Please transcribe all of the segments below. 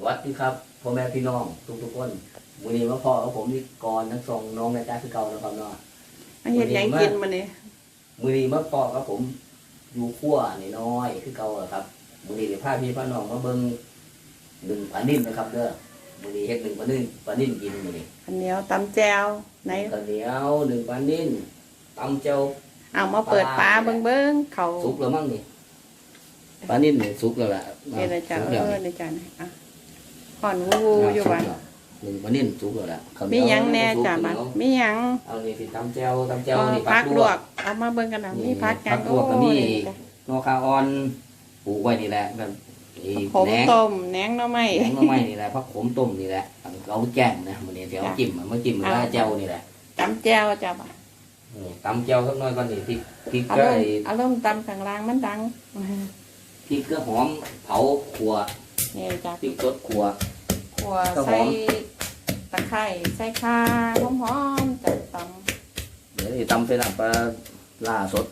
สวัสดีครับพ่อแม่พี่น้องทุกทุกๆคนวันนี้มาพ่อกับผมนี่ก่อนทั้งสองน้องในจ้าคือเก่านะครับเนาะมาเห็นหยังกินมาเนี่ยมือนี้มาพ่อกับผมอยู่ขั้วนี่น้อยคือเก่าอะครับมือนี้เดี๋ยวพาพี่พาน้องมาเบิ่งหนึ่งปลานิ่มนะครับเด้อมือนี้เฮ็ดหนึ่งปลานิ่มปลานิ่มกินมือนี้อันเหนียวตำแจวไหนข้าวเหนียวหนึ่งปลานิ่มตำเจ้าเอามาเปิดปลาเบิ้งเบิ้งเขาสุกแล้วมั้งนี่ปลานิ่มนี่สุกแล้วล่ะเห็นอาจารย์สุกเอแล้วอนี่อาจารย์อะ ห่อนวูวูอยู่บ้านหนึ่งปลานิ่มสุกแล้วล่ะข้าวเหมีนีวหยังแน่สุกจ้าบ้านข้วเหนียวมีหยังเอานี่สิตำเจ้าตำเจ้าเอานี่พักลลววกกเอามาเบิ้งกันนะนี่มีพักกัผันกลวกก็มีโอ้ยนอคาออนปลูกไว้นี่แหละแบบไอ้ผมแหนงต้มแหนงหน่อไม้ แหนงหน้ำไม้นี่แหละผักขมต้มนี่แหละเอาแจ่มนะมันนี้เดี๋ยวเอาจ้ะ จิ้มมาจิ้มแล้วเอาเจ้านี่แหละตำแจวจ้าบ้านนี่ตำเจ้าสักหน่อยก่อนนี่พริกพริกเอาก็เริ่มไอ้เอาเริ่มตำข้างล่างมันดัง พริกก็หอมเผาขัว นี่จ้าพริกสดขัว ขัวก็หอมใส่ตะไคร้ใส่ข่าหอมๆจัดตเดี๋ยวนี่ตำเป็นปลาล่าสด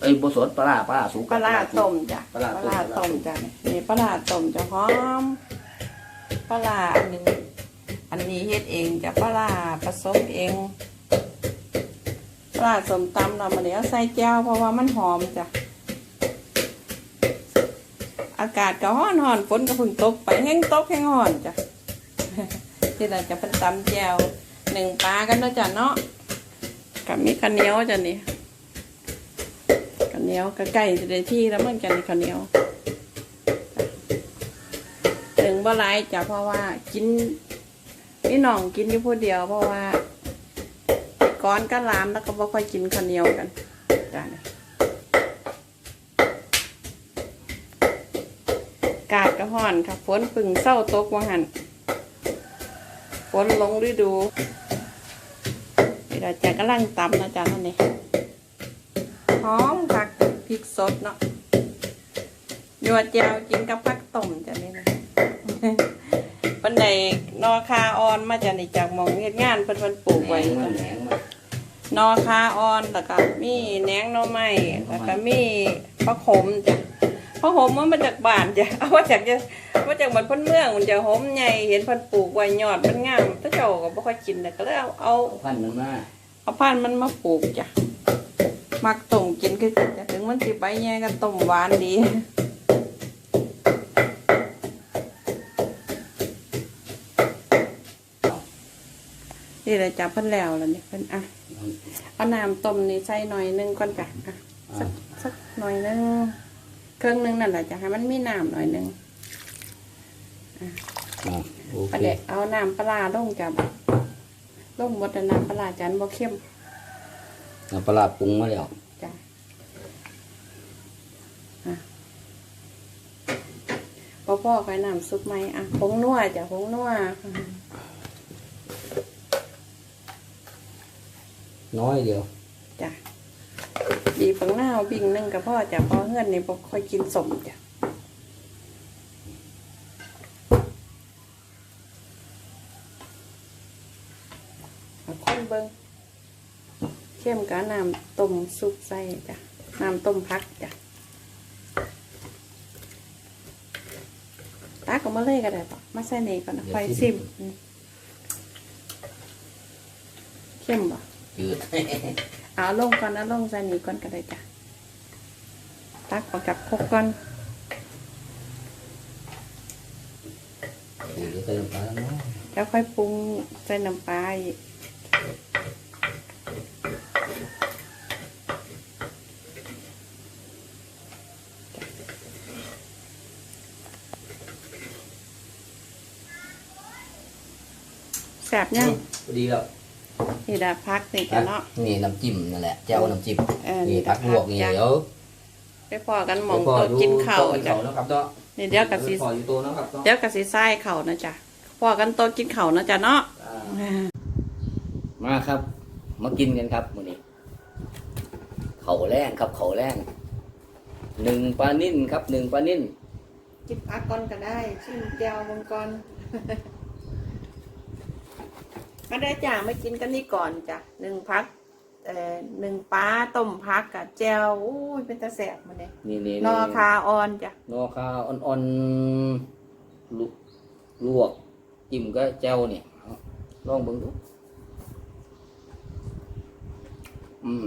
ไอ้ยบสดปลาล่าปลาล่าสุกำปลาร้าต้มจ้ะปลาร้าต้มต้มจ้ะนี่ปลาร้าต้มจะหอมปลาร้าอันนี้อันนี้เฮ็ดเองจ้ะปลาร้าผสมเองปลาร้าสมตำเรามาเดี๋ยวใส่แจ่วเพราะว่ามันหอมจ้ะ อากาศก็ร้อนร้อนฝนก็พิ่งตกไปแห้งตกแห้งร้อนจ้ะที่เราจะเป็นตำแจวหนึ่งปลากันเนาะจ้ะเนาะกับมีข้าวเหนียวจ้ะนี่ข้าวเหนียวก็ใกล้จะได้ที่แล้วมือนกันนี่ข้าวเหนียวถึงบ่หลจ้ะเพราะว่ากินพี่น้องกินอยู่ผู้เดียว เพราะว่าก้อนก็ลามแล้วก็บ่ค่อยกินข้าวเหนียวกันจ้ะ ก็ห่อนค่ะฝนปึ่งเศร้าตกว่าหันฝนลงฤดูนี่เราจะกำลังตำนะจ๊ะท่านนี่หอมผักพริกสดเนาะหยวดเจียวกินกับผักต้มจ้ะนี่นะปันใดนอคาออนมาจากนี่จากมองเฮ็ดงานเพิ่นเพิ่นปลูกไว้นอคาออนแล้วก็มีแหนงหน่อไม้แล้วก็มีผักขมจ้ะ ผักขมมันมาจากบ้านจ้ะเอามาจากจะมาจากบ้านเพิ่นเมืองมันจะหอมใหญ่เห็นเพิ่นปลูกไว้ยอดมันงามถ้าเจ้าก็บ่ค่อยกินแต่ก็เลยเอาเอาเอาพันธุ์มันมาเอาพันธุ์มันมาปลูกจ้ะมักต้มกินคือกันจ้ะถึงมันสิใบใหญ่ก็ต้มหวานดีนี่เลยจ้ะเพิ่นแล้วแล้วนี่เพิ่นอะเอาน้ำต้มนี่ใส่หน่อยหนึงก่อนจ้ะอะสักสักหน่อยหนึง เครื่องหนึงนั่นแหละจ้ะให้มันมีน้ำหน่อยหนึงอ่าโอประเคเดี๋ยวเอาน้ำปลาร้าลงจ้ะลงหมดแล้วน้ำปลาร้าจันบ่เข้มน้ำปลาร้าปรุงมาแล้วจ้ะอะพ่อพ่อไปน้ำซุปไหมอะผงนัวจ้ะผงนัวน้อยเดียวจ้ะ ดีฝังหน้าเอาบิ่งหนึงกับพ่อจ้ะเพอเฮือนนี่บ่ค่อยกินสมจ้ะเอาคนเบิ่งเข้มกับน้ำต้มซุปใส่จ้ะน้ำต้มพักจ้ะตากออกมาเลยก็ได้ปะมาใส่นี่ก่อนนะไฟซิมอืมเข้มบ่จืด เอาลงก่อนนะลงใส่นี่ก่อนก็ได้จ้ะตักออกจากคกก่อนใส่น้ำปลาแล้วเนาะแล้วค่อยปรุงใส่น้ำปลาอีกแสบยังดีแล้ว นี่ดาพักนี่จ้ะเนาะ นี่น้ำจิ้มนั่นแหละเจ้าน้ำจิ้มเออนี่ผักลวกนี่จ้ะ เดี๋ยวไปพอกันหมองพ่อโต๊ะอยู่กินข้าวโต๊ะกินจ้ะข้าวแล้วครับเนาะนี่เดี๋ยวกับสีพ่ออยู่โต๊ะเนาะครับเนาะเดี๋ยวกับสีไส้เข่านะจ๊ะพอกันโต๊ะกินข้าวนะจ๊ะเนาะ อ่า มาครับ มากินกันครับมื้อนี้เขาแรงครับเขาแรงหนึ่งปลานิ่นครับหนึ่งปลานิ่น กินพักก่อนก็ได้ ชิมแจวมังกร มาได้จ้าไม่กินกันนี่ก่อนจ้ะหนึ่งพักเอ่อหนึ่งปลาต้มพักกับแจวอุ้ยเป็นตาแสบมันเลยนี่นี่นอคาออนจ้ะนอคาอ่อนๆลูกลวกจิ้มก็เจ้าเนี่ยเอาลองเบิ่งดูอืม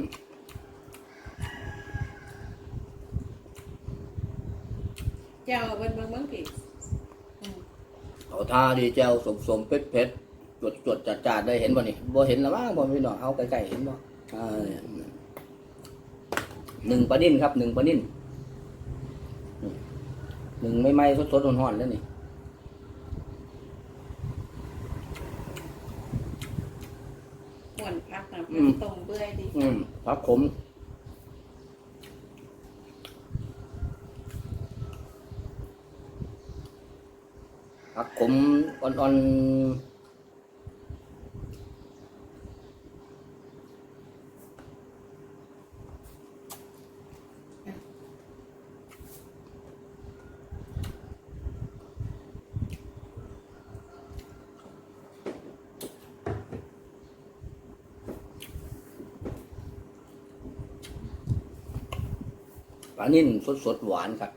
เจ้าเบิ่งเบิ่งเบิ่งผิดเอาท่าดีเจ้าสมสมๆเผ็ดเผ็ด จดจดจัดจัดได้เห็นบ่นี่บ่เห็นแล้วมั้งบ่พี่น้องเอาใกล้ๆเห็นบ่อ่าเนี่ยหนึ่งปลานิ่นครับหนึ่งปลานิ่นหนึ่งไม่ไหม้สดๆร้อนๆแล้วนี่ม่วนพักนะอืมต้มเบื่อยดีอืมผักขมผักขมอ่อนๆ ลานิ่นสดๆหวานครับ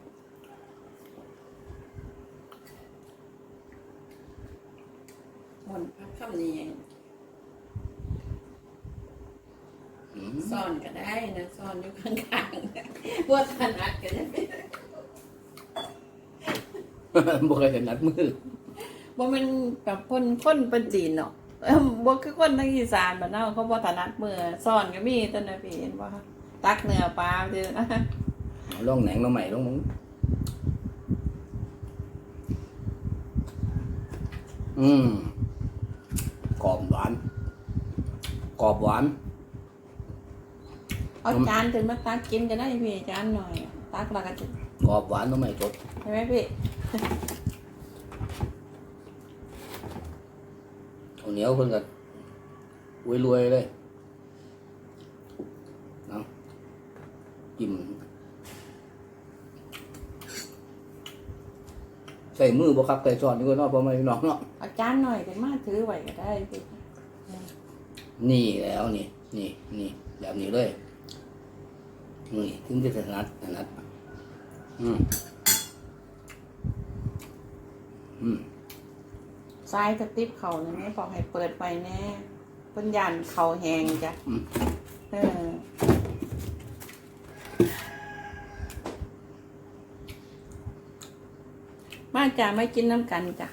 ม่วนพักคำนี้อืมซ่อนก็ได้นะซ่อนอยู่ข้างๆว่าถนัดก็ได้บ่เคยเห็นนัดมือบ่แมันแบบคนคนเป็นจีนเนาะเอิ่มบ่คือคนทางอีสานบ้านเฮาเขาบ่ถนัดมือซ่อนก็มีแต่นะพี่เห็นบ่คะตักเนื้อปลาเด้อนะเอา ลองแหนงมาใหม่ลองมึงอืมกรอบหวานกรอบหวานเอาจานขึ้นมาตักกินก็ได้พี่จานหน่อย ตักแล้วก็จะกรอบหวานน้องใหม่สดใช่ไหมพี่เอาเหนียวเพิ่นก็รวยรวยๆเลยเอาจิ้มใส่มือบ่ครับใส่ช้อนนี่ก็เนอกพ่อแม่พี่น้องเนาะเอาจานหน่อยขึ้นมาถือไว้ก็ได้พี่นี่แล้วนี่นี่นี่แบบนี้เลยนี่ถึงจะถนัดถนัดอืมอืมซ้ายกระติบเขานี่แม่บอกให้เปิดไฟแน่เพิ่นย่านเขาแหงจ้ะอืมเออมา จ้ะไม่กินน้ำกันจ้ะ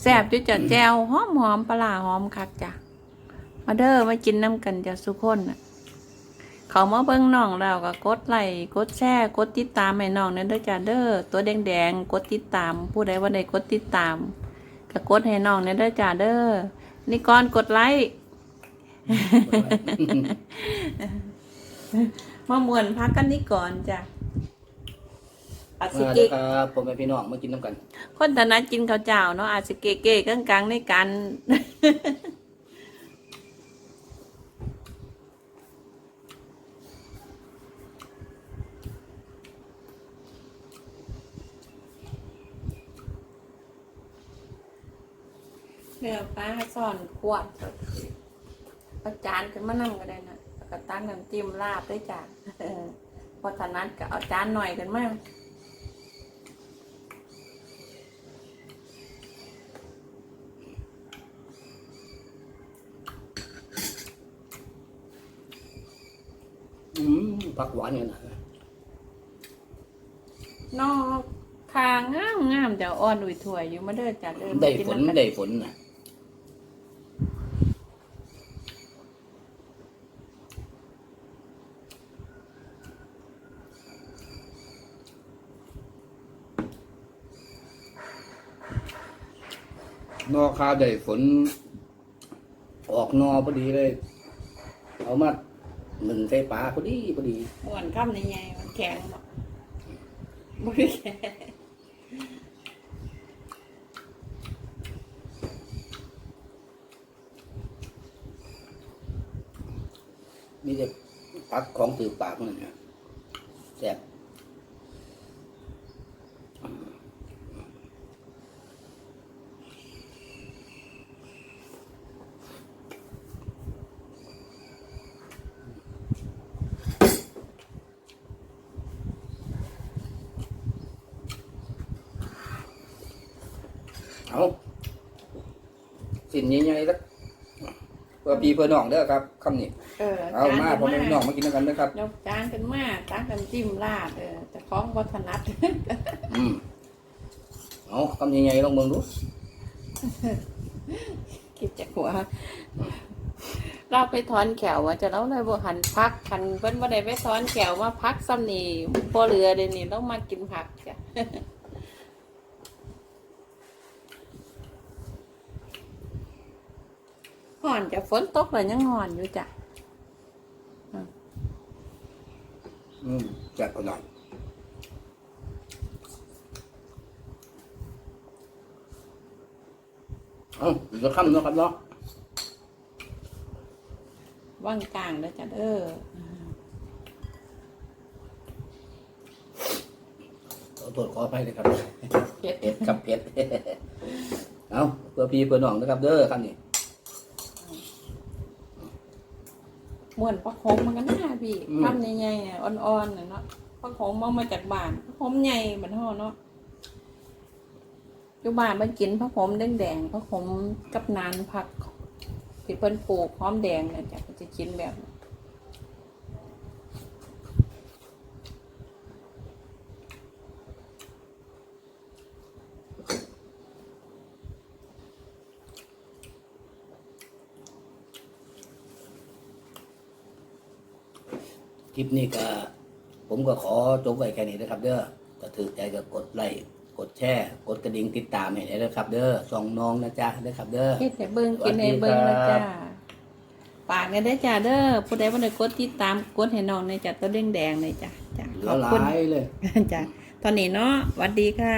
แซ่บจุจ้ะแจวหอมหอมปลาร้าหอมคักจ้ะมาเด้อมากินน้ำกันจ้ะสุกคนน่ะเขามาเบิ่งน้องแล้วก็กดไลค์กดแชร์กดติดตามให้น้องนั่นเด้อจ้ะเด้อตัวแดงๆกดติดตาม ผู้ใดว่าได้กดติดตามก็กดให้น้องนั่นเด้อจ้ะเด้อนี่ก่อนกดไลค์มามวนพักกันนี่ก่อนจ้ะ อาจสิมาเกเด้อครับพ่อแม่พี่น้องมากินน้ำกันคนถนัดกินข้าวเจ้าเนาะอาจสิเก๋ๆกลางๆในการ เนื้อปลาซ่อนขวดอาจานขึ้นมานั่งก็ได้นะแล้วก็ตั้งน้ำจิ้มราดด้วยจ้ะ พอถนัดก็เอาจานหน่อยกันมา อืมผักหวานเนี่ยนะนอกทางงามงามๆจะอ่อนดุยถวยอยู่มาเด้อจัดเด้อได้มากิฝนำกัได้ฝนนะนอคาได้ฝน ออกนอพอดีเลย เอามา หนึ่งใส่ปลาพอดีพอดีม่วนค่ำในไงมันแข็งเนาะบ่ได้แข็งมีแต่พักของถือปากนั่นนะแซ่บ สินใหญ่ๆสักเพื่อพี่เพื่อน้องเด้อครับคำนี้เออเอามาพ่อแม่พี่น้องมากินด้วยกันนะครับ ยกจานขึ้นมาตักกันจิ้มราดเออแต่ของวัฒนัดอืมเอาคำใหญ่ๆลองเบิ่งดูคิดจากหัว เราไปถอนแขวว่าจะเราเลยบ่หันพักคันเพิ่นบ่ได้ไปถอนแขวมาพักซ้ำนี่บ่เหลือเดี๋ยวนี้ต้องมากินผักจ้ะ ห่อนจะฝนตกเลยยังห่อนอยู่จ้ะอืมแซ่บกว่าหน่อยเอาอีกสักคำเนาะครับเนาะว่างกลางเด้อจ้ะเด้อขอโทษขออภัยเลยครับเผ็ดเผ็ดครับเผ็ดเอาเพื่อพี่เพื่อน้องนะครับเด้อคำนี้ ม่วนพักหอมมันก็น่าพี่ทำใหญ่ๆเนี่ยอ่อนๆน่ะเนาะพักหอมมามาจากบ้านพักหอมใหญ่บัดฮ้อเนาะอยู่บ้านมันกินพักหอมแดงๆพักหอมกับนานผักที่เพิ่นปลูกหอมแดงเนี่ยจ้ะก็จะกินแบบนั้น ลิปนี้ก็ผมก็ขอจบไว้แค่นี้นะครับ เด้อถ้าถือใจก็กดไลค์กดแชร์กดกระดิ่งติดตามให้ได้นะครับ เด้อส่องน้องนะจ๊ะนะครับ เด้อ เฮ็ดให้เบิ่งกินให้เบิ่งนะจ้าฝากกันได้อจ้าเด้อผู้ใดบ่ได้กดติดตามกดให้น้องในอยจ้ะตัวแดงๆเลยจ้ะจ้ะเหลืขออบหลคุณายเลย จ้ะตอนนี้เนาะหวัดดีค่ะ